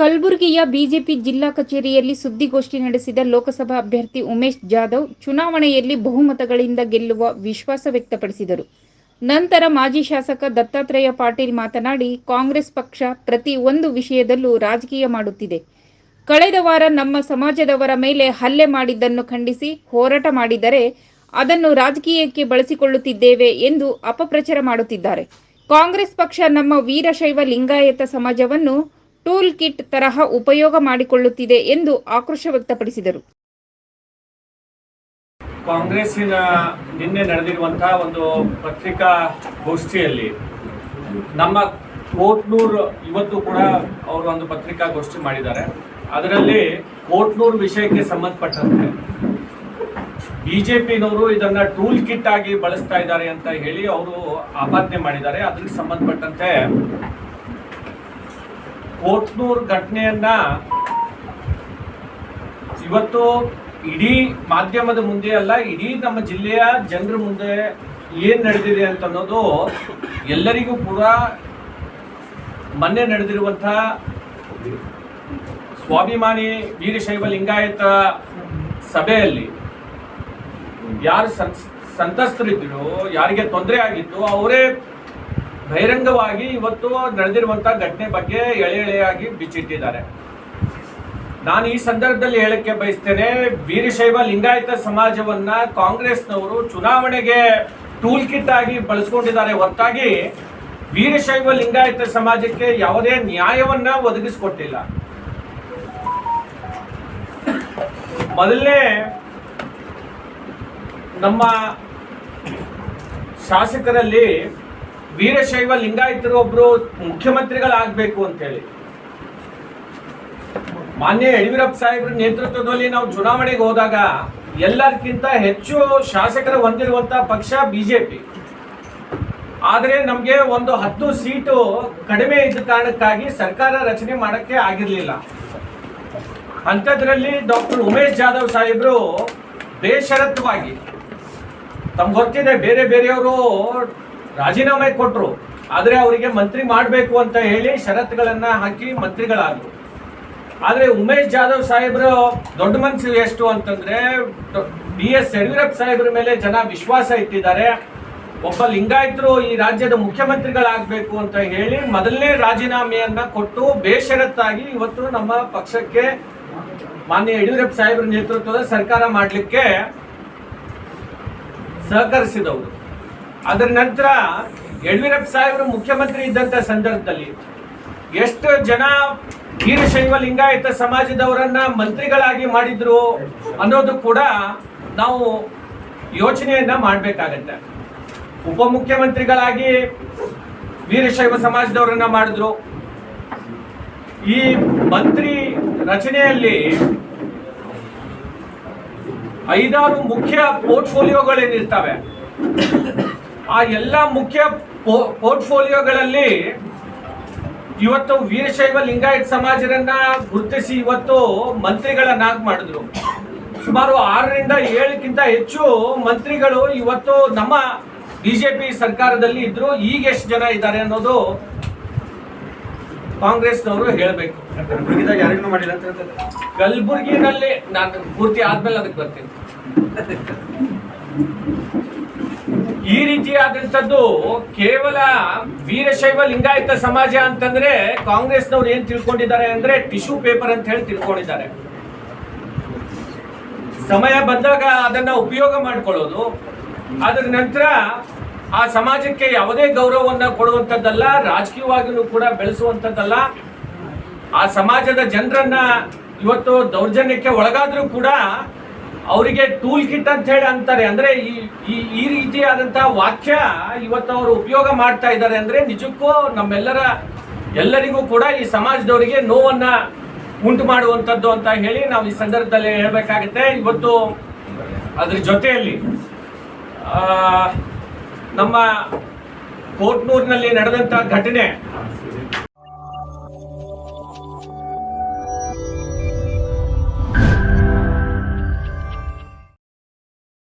ಕಲಬುರಗಿಯ ಬಿಜೆಪಿ ಜಿಲ್ಲಾ ಕಚೇರಿಯಲ್ಲಿ ಸುದ್ದಿಗೋಷ್ಠಿ ನಡೆಸಿದ ಲೋಕಸಭಾ ಅಭ್ಯರ್ಥಿ ಉಮೇಶ್ ಜಾಧವ್ ಚುನಾವಣೆಯಲ್ಲಿ ಬಹುಮತಗಳಿಂದ ಗೆಲ್ಲುವ ವಿಶ್ವಾಸ ವ್ಯಕ್ತಪಡಿಸಿದರು. ನಂತರ ಮಾಜಿ ಶಾಸಕ ದತ್ತಾತ್ರೇಯ ಪಾಟೀಲ್ ಮಾತನಾಡಿ, ಕಾಂಗ್ರೆಸ್ ಪಕ್ಷ ಪ್ರತಿ ಒಂದು ವಿಷಯದಲ್ಲೂ ರಾಜಕೀಯ ಮಾಡುತ್ತಿದೆ. ಕಳೆದ ವಾರ ನಮ್ಮ ಸಮಾಜದವರ ಮೇಲೆ ಹಲ್ಲೆ ಮಾಡಿದ್ದನ್ನು ಖಂಡಿಸಿ ಹೋರಾಟ ಮಾಡಿದರೆ ಅದನ್ನು ರಾಜಕೀಯಕ್ಕೆ ಬಳಸಿಕೊಳ್ಳುತ್ತಿದ್ದೇವೆ ಎಂದು ಅಪಪ್ರಚಾರ ಮಾಡುತ್ತಿದ್ದಾರೆ. ಕಾಂಗ್ರೆಸ್ ಪಕ್ಷ ನಮ್ಮ ವೀರಶೈವ ಲಿಂಗಾಯತ ಸಮಾಜವನ್ನು ಟೂಲ್ ಕಿಟ್ ತರಹ ಉಪಯೋಗ ಮಾಡಿಕೊಳ್ಳುತ್ತಿದೆ ಎಂದು ಆಕ್ರೋಶ ವ್ಯಕ್ತಪಡಿಸಿದರು. ಕಾಂಗ್ರೆಸ್ಸಿನ ನಿನ್ನೆ ನಡೆದಿರುವಂತಹ ಒಂದು ಪತ್ರಿಕಾ ಗೋಷ್ಠಿಯಲ್ಲಿ ನಮ್ಮ ಕೋಟ್ನೂರ್ ಇವತ್ತು ಕೂಡ ಅವರು ಒಂದು ಪತ್ರಿಕಾಗೋಷ್ಠಿ ಮಾಡಿದ್ದಾರೆ. ಅದರಲ್ಲಿ ಕೋಟ್ನೂರ್ ವಿಷಯಕ್ಕೆ ಸಂಬಂಧಪಟ್ಟಂತೆ ಬಿಜೆಪಿನವರು ಇದನ್ನ ಟೂಲ್ ಕಿಟ್ ಆಗಿ ಬಳಸ್ತಾ ಇದ್ದಾರೆ ಅಂತ ಹೇಳಿ ಅವರು ಆಪಾದನೆ ಮಾಡಿದ್ದಾರೆ. ಅದಕ್ಕೆ ಸಂಬಂಧಪಟ್ಟಂತೆ ಕೋಟ್ನೂರ್ ಘಟನೆಯನ್ನ ಇವತ್ತು ಇಡೀ ಮಾಧ್ಯಮದ ಮುಂದೆ ಅಲ್ಲ, ಇಡೀ ನಮ್ಮ ಜಿಲ್ಲೆಯ ಜನರ ಮುಂದೆ ಏನ್ ನಡೆದಿದೆ ಅಂತ ಅನ್ನೋದು ಎಲ್ಲರಿಗೂ ಕೂಡ ಮೊನ್ನೆ ನಡೆದಿರುವಂತ ಸ್ವಾಭಿಮಾನಿ ವೀರಶೈವ ಲಿಂಗಾಯತ ಸಭೆಯಲ್ಲಿ ಯಾರು ಸಂತಸ್ತರಿದ್ರು ಯಾರಿಗೆ ತೊಂದರೆ ಆಗಿತ್ತು ಅವರೇ ಬಹಿರಂಗವಾಗಿ ಇವತ್ತು ನಡೆದಿರುವಂತಹ ಘಟನೆ ಬಗ್ಗೆ ಎಳೆ ಎಳೆಯಾಗಿ ಬಿಚ್ಚಿಟ್ಟಿದ್ದಾರೆ. ನಾನು ಈ ಸಂದರ್ಭದಲ್ಲಿ ಹೇಳಕ್ಕೆ ಬಯಸ್ತೇನೆ, ವೀರಶೈವ ಲಿಂಗಾಯತ ಸಮಾಜವನ್ನ ಕಾಂಗ್ರೆಸ್ನವರು ಚುನಾವಣೆಗೆ ಟೂಲ್ ಕಿಟ್ ಆಗಿ ಬಳಸ್ಕೊಂಡಿದ್ದಾರೆ. ಹೊರತಾಗಿ ವೀರಶೈವ ಲಿಂಗಾಯತ ಸಮಾಜಕ್ಕೆ ಯಾವುದೇ ನ್ಯಾಯವನ್ನ ಒದಗಿಸಿಕೊಟ್ಟಿಲ್ಲ. ಮೊದಲನೇ ನಮ್ಮ ಶಾಸಕರಲ್ಲಿ ವೀರಶೈವ ಲಿಂಗಾಯತರು ಒಬ್ರು ಮುಖ್ಯಮಂತ್ರಿಗಳಾಗಬೇಕು ಅಂತೇಳಿ. ಮಾನ್ಯ ಯಡಿಯೂರಪ್ಪ ಸಾಹೇಬ್ರ ನೇತೃತ್ವದಲ್ಲಿ ನಾವು ಚುನಾವಣೆಗೆ ಹೋದಾಗ ಎಲ್ಲರಿಗಿಂತ ಹೆಚ್ಚು ಶಾಸಕರು ಹೊಂದಿರುವಂತ ಪಕ್ಷ ಬಿಜೆಪಿ. ಆದರೆ ನಮಗೆ ಒಂದು ಹತ್ತು ಸೀಟು ಕಡಿಮೆ ಇದ್ದ ಕಾರಣಕ್ಕಾಗಿ ಸರ್ಕಾರ ರಚನೆ ಮಾಡಕ್ಕೆ ಆಗಿರಲಿಲ್ಲ. ಅಂಥದ್ರಲ್ಲಿ ಡಾಕ್ಟರ್ ಉಮೇಶ್ ಜಾಧವ್ ಸಾಹೇಬರು ಬೇಷರತ್ವಾಗಿ, ತಮ್ಗೆ ಗೊತ್ತಿದೆ ಬೇರೆ ಬೇರೆಯವರು ರಾಜೀನಾಮೆ ಕೊಟ್ಟರು ಆದರೆ ಅವರಿಗೆ ಮಂತ್ರಿ ಮಾಡಬೇಕು ಅಂತ ಹೇಳಿ ಷರತ್ತುಗಳನ್ನು ಹಾಕಿ ಮಂತ್ರಿಗಳಾದರು. ಆದರೆ ಉಮೇಶ್ ಜಾಧವ್ ಸಾಹೇಬರು ದೊಡ್ಡ ಮನಸ್ಸು ಎಷ್ಟು ಅಂತಂದ್ರೆ ಬಿ ಎಸ್ ಯಡಿಯೂರಪ್ಪ ಸಾಹೇಬ್ರ ಮೇಲೆ ಜನ ವಿಶ್ವಾಸ ಇಟ್ಟಿದ್ದಾರೆ. ಒಬ್ಬ ಲಿಂಗಾಯತರು ಈ ರಾಜ್ಯದ ಮುಖ್ಯಮಂತ್ರಿಗಳಾಗಬೇಕು ಅಂತ ಹೇಳಿ ಮೊದಲನೇ ರಾಜೀನಾಮೆಯನ್ನ ಕೊಟ್ಟು ಬೇಷರತ್ತಾಗಿ ಇವತ್ತು ನಮ್ಮ ಪಕ್ಷಕ್ಕೆ ಮಾನ್ಯ ಯಡಿಯೂರಪ್ಪ ಸಾಹೇಬ್ರ ನೇತೃತ್ವದ ಸರ್ಕಾರ ಮಾಡಲಿಕ್ಕೆ ಸಹಕರಿಸಿದವರು. ಅದರ ನಂತರ ಯಡಿಯೂರಪ್ಪ ಸಾಹೇಬರು ಮುಖ್ಯಮಂತ್ರಿ ಇದ್ದಂತ ಸಂದರ್ಭದಲ್ಲಿ ಎಷ್ಟು ಜನ ವೀರಶೈವ ಲಿಂಗಾಯತ ಸಮಾಜದವರನ್ನ ಮಂತ್ರಿಗಳಾಗಿ ಮಾಡಿದ್ರು ಅನ್ನೋದು ಕೂಡ ನಾವು ಯೋಚನೆಯನ್ನ ಮಾಡಬೇಕಾಗತ್ತೆ. ಉಪಮುಖ್ಯಮಂತ್ರಿಗಳಾಗಿ ವೀರಶೈವ ಸಮಾಜದವರನ್ನ ಮಾಡಿದ್ರು. ಈ ಮಂತ್ರಿ ರಚನೆಯಲ್ಲಿ ಐದಾರು ಮುಖ್ಯ ಪೋರ್ಟ್ಫೋಲಿಯೋಗಳೇನಿರ್ತವೆ. ಆ ಎಲ್ಲ ಮುಖ್ಯ ಪೋರ್ಟ್ಫೋಲಿಯೋಗಳಲ್ಲಿ ಇವತ್ತು ವೀರಶೈವ ಲಿಂಗಾಯತ್ ಸಮಾಜರನ್ನ ಗುರುತಿಸಿ ಇವತ್ತು ಮಂತ್ರಿಗಳನ್ನಾಗಿ ಮಾಡಿದ್ರು. ಸುಮಾರು ಆರರಿಂದ ಏಳಕ್ಕಿಂತ ಹೆಚ್ಚು ಮಂತ್ರಿಗಳು ಇವತ್ತು ನಮ್ಮ ಬಿಜೆಪಿ ಸರ್ಕಾರದಲ್ಲಿ ಇದ್ರು. ಈಗ ಎಷ್ಟು ಜನ ಇದ್ದಾರೆ ಅನ್ನೋದು ಕಾಂಗ್ರೆಸ್ನವರು ಹೇಳಬೇಕು. ಕಲಬುರಗಿನಲ್ಲಿ ನಾನು ಪೂರ್ತಿ ಆದ್ಮೇಲೆ ಅದಕ್ಕೆ ಬರ್ತೀನಿ. ಈ ರೀತಿಯಾದಂಥದ್ದು ಕೇವಲ ವೀರಶೈವ ಲಿಂಗಾಯತ ಸಮಾಜ ಅಂತಂದ್ರೆ ಕಾಂಗ್ರೆಸ್ನವ್ರು ಏನ್ ತಿಳ್ಕೊಂಡಿದ್ದಾರೆ ಅಂದ್ರೆ ಟಿಶ್ಯೂ ಪೇಪರ್ ಅಂತ ಹೇಳಿ ತಿಳ್ಕೊಂಡಿದ್ದಾರೆ. ಸಮಯ ಬಂದಾಗ ಅದನ್ನ ಉಪಯೋಗ ಮಾಡ್ಕೊಳ್ಳೋದು. ಅದರ ನಂತರ ಆ ಸಮಾಜಕ್ಕೆ ಯಾವುದೇ ಗೌರವವನ್ನ ಕೊಡುವಂಥದ್ದಲ್ಲ ರಾಜಕೀಯವಾಗಿಯೂ ಕೂಡ ಬೆಳೆಸುವಂಥದ್ದಲ್ಲ. ಆ ಸಮಾಜದ ಜನರನ್ನ ಇವತ್ತು ದೌರ್ಜನ್ಯಕ್ಕೆ ಒಳಗಾದ್ರೂ ಕೂಡ ಅವರಿಗೆ ಟೂಲ್ ಕಿಟ್ ಅಂತ ಹೇಳಿ ಅಂತಾರೆ. ಅಂದ್ರೆ ಈ, ಈ- ರೀತಿಯಾದಂತಹ ವಾಕ್ಯ ಇವತ್ತು ಅವರು ಉಪಯೋಗ ಮಾಡ್ತಾ ಇದ್ದಾರೆ ಅಂದ್ರೆ ನಿಜಕ್ಕೂ ನಮ್ಮೆಲ್ಲರ ಎಲ್ಲರಿಗೂ ಕೂಡ ಈ ಸಮಾಜದವರಿಗೆ ನೋವನ್ನ ಉಂಟು ಮಾಡುವಂಥದ್ದು ಅಂತ ಹೇಳಿ ನಾವು ಈ ಸಂದರ್ಭದಲ್ಲಿ ಹೇಳಬೇಕಾಗುತ್ತೆ. ಇವತ್ತು ಅದ್ರ ಜೊತೆಯಲ್ಲಿ ನಮ್ಮ ಕೋಟ್ನೂರಿನಲ್ಲಿ ನಡೆದಂತ ಘಟನೆ